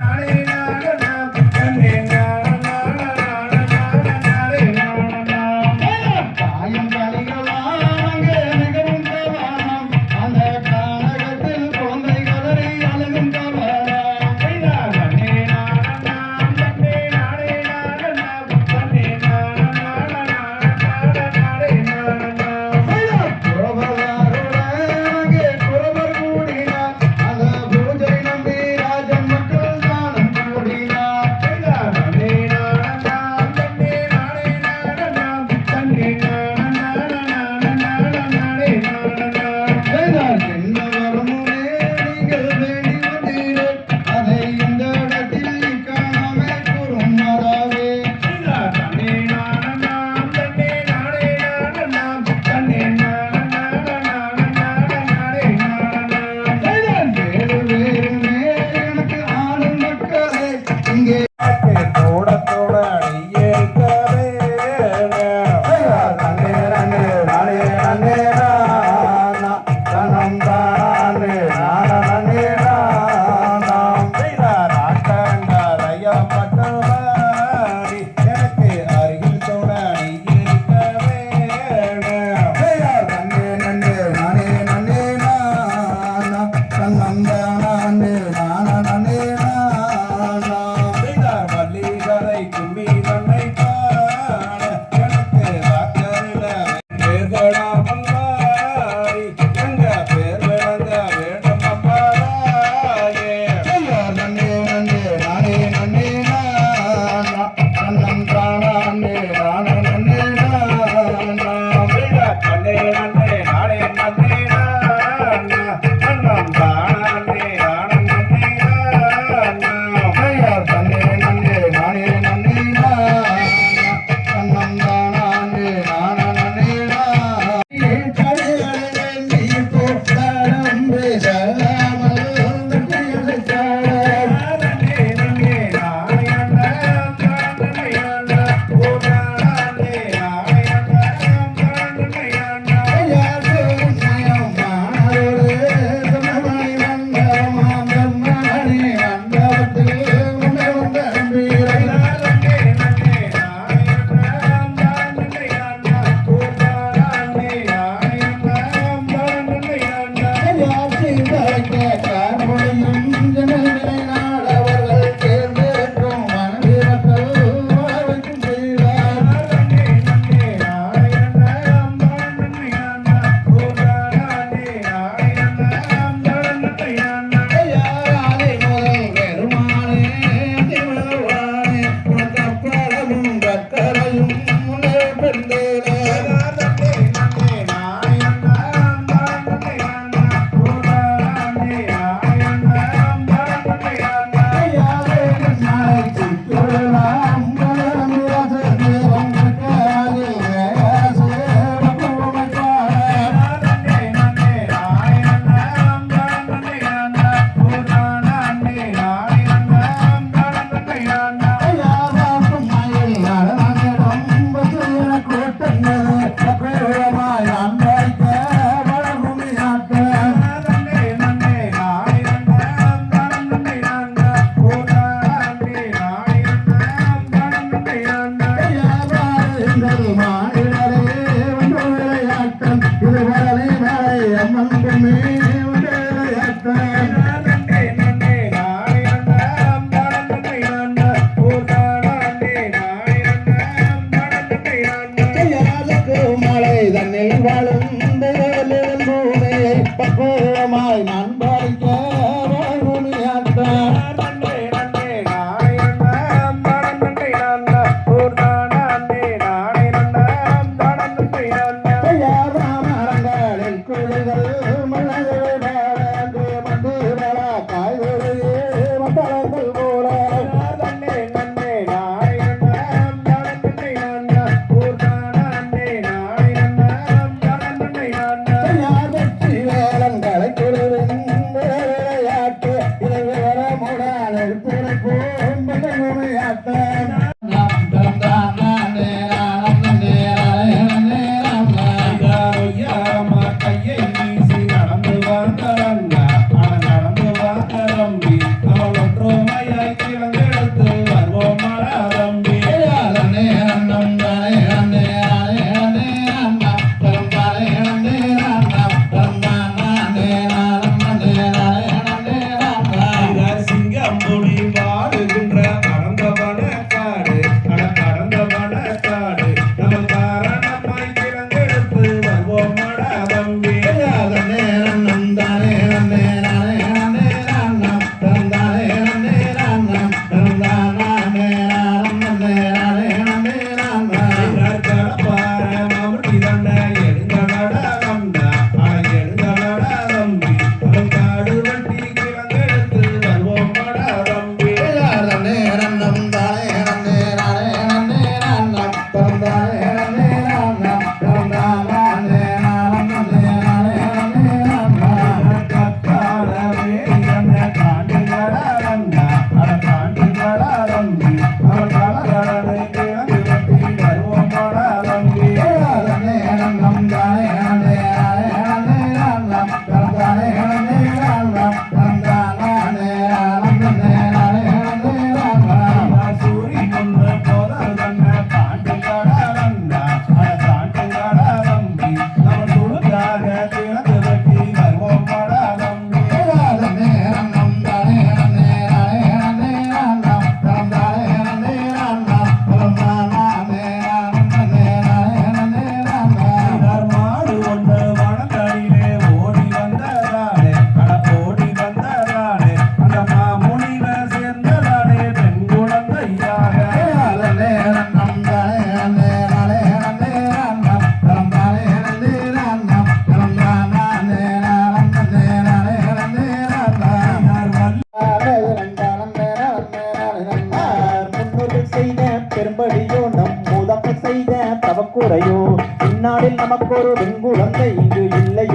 Cariin. ஆடினரே வந்து விளையாட்டம். இது வரலே வரே அம்மன் பொண்ணே பெரும்படியோ நம் மூதங்கள் செய்த தவக்குறையோ இந்நாளில் நமக்கொரு வெண்குழந்தை இங்கு இல்லை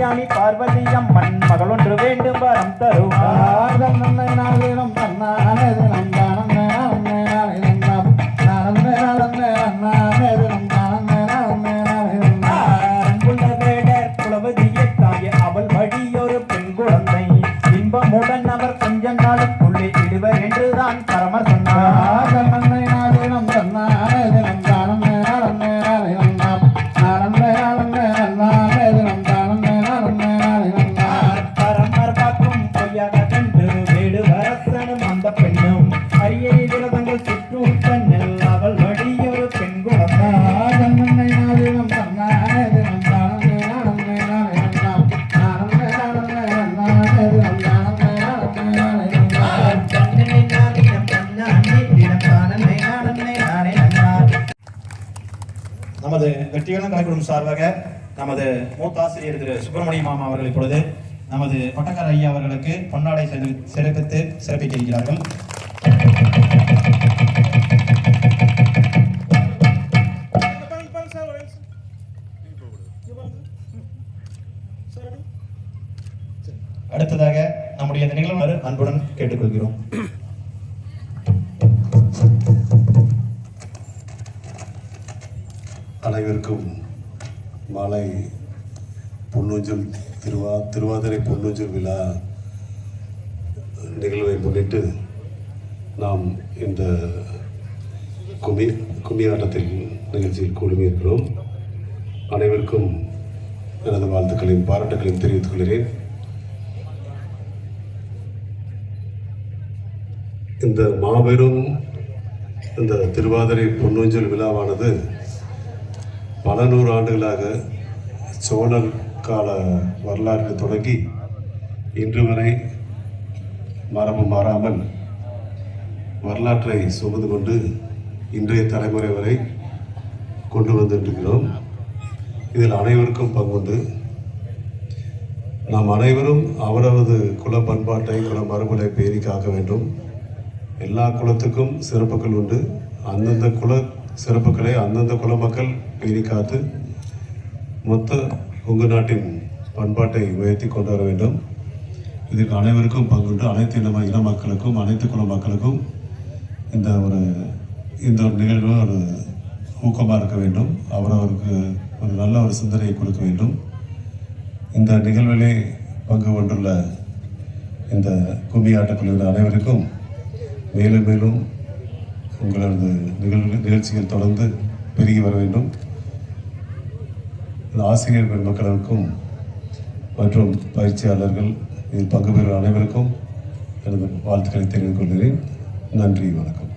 நானன்னை நாடினம் நாம். அன்புள்ள வேடர் குலவதியை தாய அவள் வழியொரு பெண் குழந்தை இன்பமுடன் அவர் கொஞ்ச நாளுக்குள்ளே இடுவர் என்றுதான் பரமர் சொன்னார் சார்பாக நமது மூத்த ஆசிரியர் திரு சுப்பிரமணிய மாமா அவர்கள் இப்பொழுது நமது பட்டக்கார ஐயா அவர்களுக்கு பொன்னாடை செலுத்தி- சிறப்பித்து சிறப்பிக்க இருக்கிறார்கள் அடுத்ததாக நம்முடைய நிகழ்வு அன்புடன் கேட்டுக்கொள்கிறோம். அனைவருக்கும் மாலை பொன்னூஞ்சல் திருவா திருவாதிரை பொன்னூஞ்சல் விழா நிகழ்வை முன்னிட்டு நாம் இந்த கும்மி கும்மி ஆட்டத்தில் நிகழ்ச்சியில் கூடுமியிருக்கிறோம். அனைவருக்கும் எனது வாழ்த்துக்களையும் பாராட்டுகளையும் தெரிவித்துக் கொள்கிறேன். இந்த மாபெரும் இந்த திருவாதிரை பொன்னூஞ்சல் விழாவானது பல நூறு ஆண்டுகளாக சோழர் கால வரலாறு தொடங்கி இன்று வரை மரபு மாறாமல் வரலாற்றை சுமந்து கொண்டு இன்றைய தலைமுறை வரை கொண்டு வந்துட்டிருக்கிறோம் இதில் அனைவருக்கும் பங்குண்டு. நாம் அனைவரும் அவரவது குல பண்பாட்டை குல மரபுகளை பேணி காக்க வேண்டும். எல்லா குலத்துக்கும் சிறப்புகள் உண்டு. அந்தந்த குல சிறப்புகளை அந்தந்த குல மக்கள் பேணி காத்து மொத்த கொங்கு நாட்டின் பண்பாட்டை உயர்த்தி கொண்டு வர வேண்டும். இதற்கு அனைவருக்கும் பங்குண்டு அனைத்து இன இன மக்களுக்கும் அனைத்து குல மக்களுக்கும் இந்த ஒரு இந்த ஒரு நிகழ்வு ஒரு ஊக்கமாக இருக்க வேண்டும். அவரவருக்கு ஒரு நல்ல ஒரு சிந்தனையை கொடுக்க வேண்டும். இந்த நிகழ்விலே பங்கு கொண்டுள்ள இந்த கும்மி ஆட்டக்குழுவின் அனைவருக்கும் மேலும் மேலும் உங்களது நிகழ்வு நிகழ்ச்சிகள் தொடர்ந்து பெருகி வர வேண்டும். ஆசிரியர் பெருமக்களுக்கும் மற்றும் பயிற்சியாளர்கள் இதில் பங்கு பெறும் அனைவருக்கும் எனது வாழ்த்துக்களை தெரிவித்துக் கொள்கிறேன். நன்றி வணக்கம்.